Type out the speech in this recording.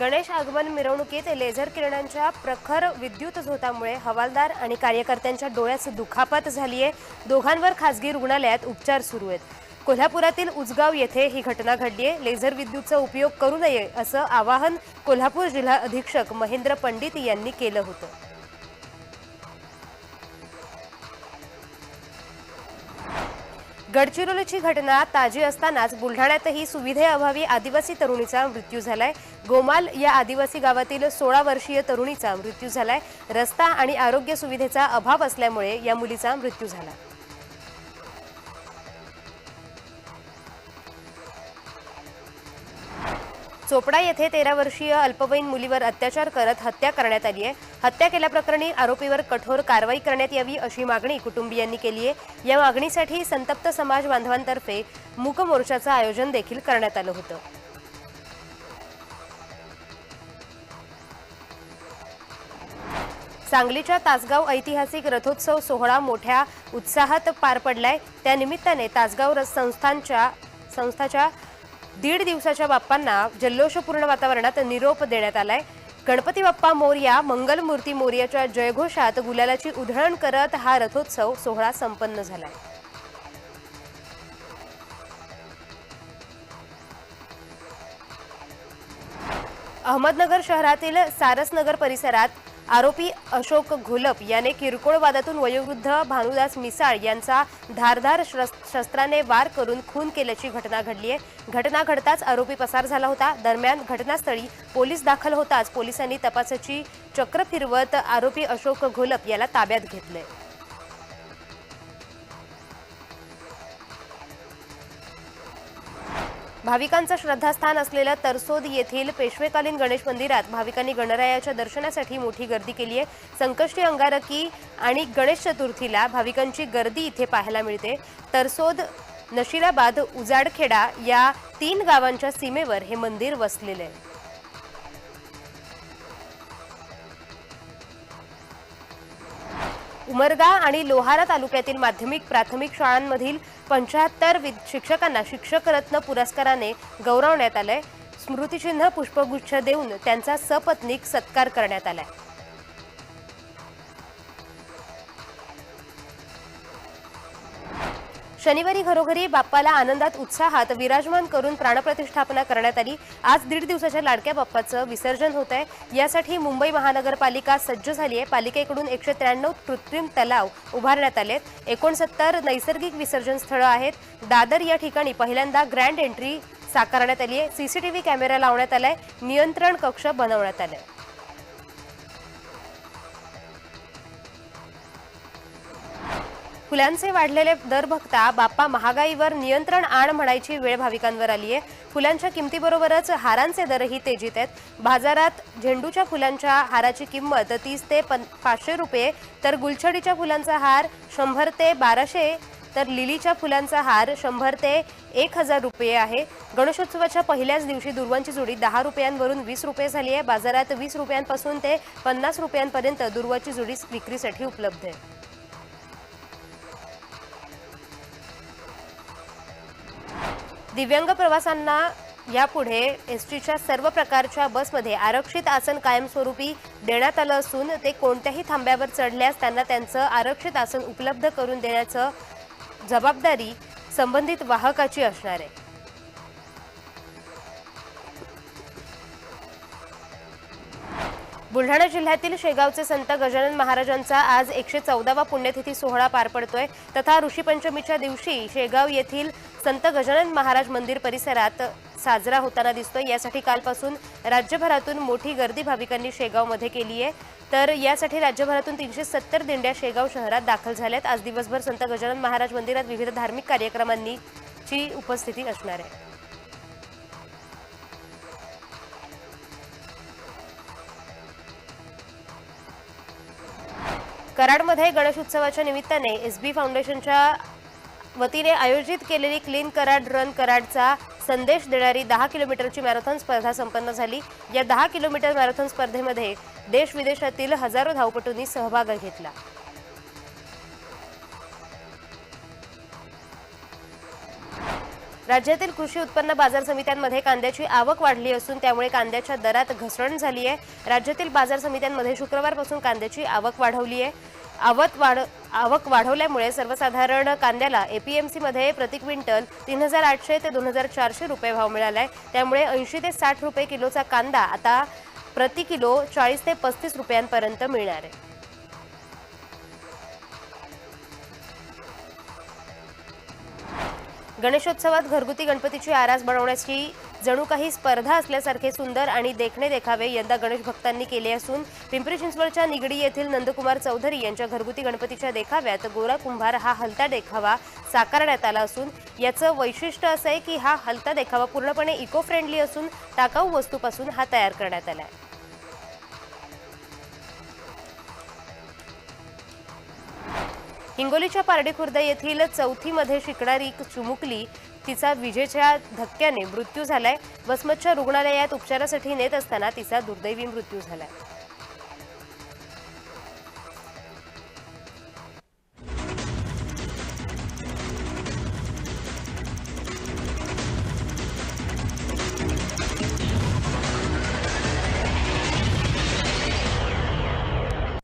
गणेश आगमन मिरवणुकीत लेझर किरणांच्या प्रखर विद्युत झोतामुळे हवालदार आणि कार्यकर्त्यांच्या डोळ्यात दुखापत झाली आहे दोघांवर खासगी रुग्णालयात उपचार सुरू आहेत. कोल्हापुरातील उजगाव येथे ही घटना घडली आहे लेझर विद्युतचा उपयोग करू नये असं आवाहन कोल्हापूर जिल्हा अधीक्षक महेंद्र पंडित यांनी केलं होतं. गडचिरोलीची घटना ताजी असतानाच बुलढाण्यातही सुविधेअभावी आदिवासी तरुणीचा मृत्यू झालाय. गोमाल या आदिवासी गावातील सोळा वर्षीय तरुणीचा मृत्यू झालाय. रस्ता आणि आरोग्य सुविधेचा अभाव असल्यामुळे या मुलीचा मृत्यू झाला. चोपडा येथे तेरा वर्षीय अल्पवयीन मुलीवर अत्याचार करत हत्या करण्यात आली आहे. हत्या केल्याप्रकरणी आरोपीवर कठोर कारवाई करण्यात यावी अशी मागणी कुटुंबियांनी केली आहे. या मागणीसाठी संतप्त समाज बांधवांतर्फे मूक मोर्चाचं आयोजन देखील करण्यात आलं होतं. सांगलीच्या तासगाव ऐतिहासिक रथोत्सव सोहळा मोठ्या उत्साहात पार पडलाय. त्यानिमित्ताने तासगाव रथ संस्थांच्या संस्थाच्या दीड दिवसाच्या बाप्पांना जल्लोषपूर्ण वातावरणात निरोप देण्यात आलाय. गणपती बाप्पा मोर्या मंगलमूर्ती मोर्याच्या जयघोषात गुलालाची उधळण करत हा रथोत्सव सोहळा संपन्न झालाय. अहमदनगर शहरातील सारसनगर परिसरात आरोपी अशोक घोलप याने किरकोळ वादातून वयोवृद्ध भानुदास मिसाळ यांचा धारधार शस्त्र- शस्त्राने वार करून खून केल्याची घटना घडली आहे. घटना घडताच आरोपी पसार झाला होता. दरम्यान घटनास्थळी पोलीस दाखल होताच पोलिसांनी तपासाची चक्र फिरवत आरोपी अशोक घोलप याला ताब्यात घेतलंय. भाविकांचं श्रद्धास्थान असलेलं तरसोद येथील पेशवेकालीन गणेश मंदिरात भाविकांनी गणरायाच्या दर्शनासाठी मोठी गर्दी केली आहे. संकष्टी अंगारकी आणि गणेश चतुर्थीला भाविकांची गर्दी इथे पाहायला मिळते. तरसोद नशिराबाद उजाडखेडा या तीन गावांच्या सीमेवर हे मंदिर वसलेले आहे. उमरगा आणि लोहारा तालुक्यातील माध्यमिक प्राथमिक शाळांमधील पंच्याहत्तर शिक्षकांना शिक्षकरत्न पुरस्काराने गौरवण्यात आलंय. स्मृतिचिन्ह पुष्पगुच्छ देऊन त्यांचा सपत्नीक सत्कार करण्यात आलाय. शनिवारी घरोघरी बाप्पाला आनंदात उत्साहात विराजमान करून प्राणप्रतिष्ठापना करण्यात आली. आज दीड दिवसाच्या लाडक्या बाप्पाचं विसर्जन होत आहे. यासाठी मुंबई महानगरपालिका सज्ज झाली आहे. पालिकेकडून एकशे त्र्याण्णव कृत्रिम तलाव उभारण्यात आलेत एकोणसत्तर नैसर्गिक विसर्जन स्थळं आहेत. दादर या ठिकाणी पहिल्यांदा ग्रँड एंट्री साकारण्यात आली आहे. सीसीटीव्ही कॅमेरा लावण्यात आलाय. नियंत्रण कक्ष बनवण्यात आलाय. फुलांचे वाढलेले दर बघता बाप्पा महागाईवर नियंत्रण आण म्हणायची वेळ भाविकांवर आली आहे. फुलांच्या किमतीबरोबरच हारांचे दरही तेजीत आहेत. बाजारात झेंडूच्या फुलांच्या हाराची किंमत तीस ते पन पाचशे रुपये तर गुलछडीच्या फुलांचा हार शंभर ते बाराशे तर लिलीच्या फुलांचा हार शंभर ते एक हजार रुपये आहे. गणेशोत्सवाच्या पहिल्याच दिवशी दुर्वांची जोडी दहा रुपयांवरून वीस रुपये झाली आहे. बाजारात वीस रुपयांपासून ते पन्नास रुपयांपर्यंत दुर्वाची जोडी विक्रीसाठी उपलब्ध आहे. दिव्यांग प्रवाशांना यापुढे एस टीच्या सर्व प्रकारच्या बसमध्ये आरक्षित आसन कायमस्वरूपी देण्यात आलं असून ते कोणत्याही थांब्यावर चढल्यास त्यांना त्यांचं आरक्षित आसन उपलब्ध करून देण्याचं जबाबदारी संबंधित वाहकाची असणार आहे. बुलढाणा जिल्ह्यातील शेगावचे संत गजानन महाराजांचा आज एकशे चौदावा पुण्यतिथी सोहळा पार पडतोय. तथा ऋषीपंचमीच्या दिवशी शेगाव येथील संत गजानन महाराज मंदिर परिसरात साजरा होताना दिसतोय. यासाठी कालपासून राज्यभरातून मोठी गर्दी भाविकांनी शेगावमध्ये केली आहे. तर यासाठी राज्यभरातून तीनशे सत्तर दिंड्या शेगाव शहरात दाखल झाल्यात. आज दिवसभर संत गजानन महाराज मंदिरात विविध धार्मिक कार्यक्रमांनी ची उपस्थिती असणार आहे. कराडमध्ये गणेश उत्सवाच्या निमित्ताने एस बी फाउंडेशनच्या वतीने आयोजित केलेली क्लीन कराड रन कराडचा संदेश देणारी दहा किलोमीटरची मॅरेथॉन स्पर्धा संपन्न झाली. या दहा किलोमीटर मॅरेथॉन स्पर्धेमध्ये देश विदेशातील हजारो धावपटूंनी सहभाग घेतला. राज्यातील कृषी उत्पन्न बाजार समित्यांमध्ये कांद्याची आवक वाढली असून त्यामुळे कांद्याच्या दरात घसरण झाली आहे राज्यातील बाजार समित्यांमध्ये शुक्रवारपासून कांद्याची आवक वाढवली आहे आवक वाढ आवक वाढवल्यामुळे सर्वसाधारण कांद्याला एपीएमसी मध्ये प्रति क्विंटल तीन हजार आठशे ते दोन हजार चारशे रुपये भाव मिळाला आहे त्यामुळे ऐंशी ते साठ रुपये किलोचा कांदा आता प्रति किलो चाळीस ते पस्तीस रुपयांपर्यंत मिळणार आहे. गणेशोत्सवात घरगुती गणपतीची आरास बनवण्याची जणू काही स्पर्धा असल्यासारखे सुंदर आणि देखणे देखावे यंदा गणेश भक्तांनी केले असून पिंपरी चिंचवडच्या निगडी येथील नंदकुमार चौधरी यांच्या घरगुती गणपतीच्या देखाव्यात गोरा कुंभार हा हलता देखावा साकारण्यात आला असून याचं वैशिष्ट्य असं आहे की हा हलता देखावा पूर्णपणे इको फ्रेंडली असून टाकाऊ वस्तूपासून हा तयार करण्यात आला आहे. हिंगोलीच्या पारडी खुर्द येथील चौथीमध्ये शिकणारी चुमुकली तिचा विजेच्या धक्क्याने मृत्यू झालाय. वसमतच्या रुग्णालयात उपचारासाठी नेत असताना तिचा दुर्दैवी मृत्यू झालाय.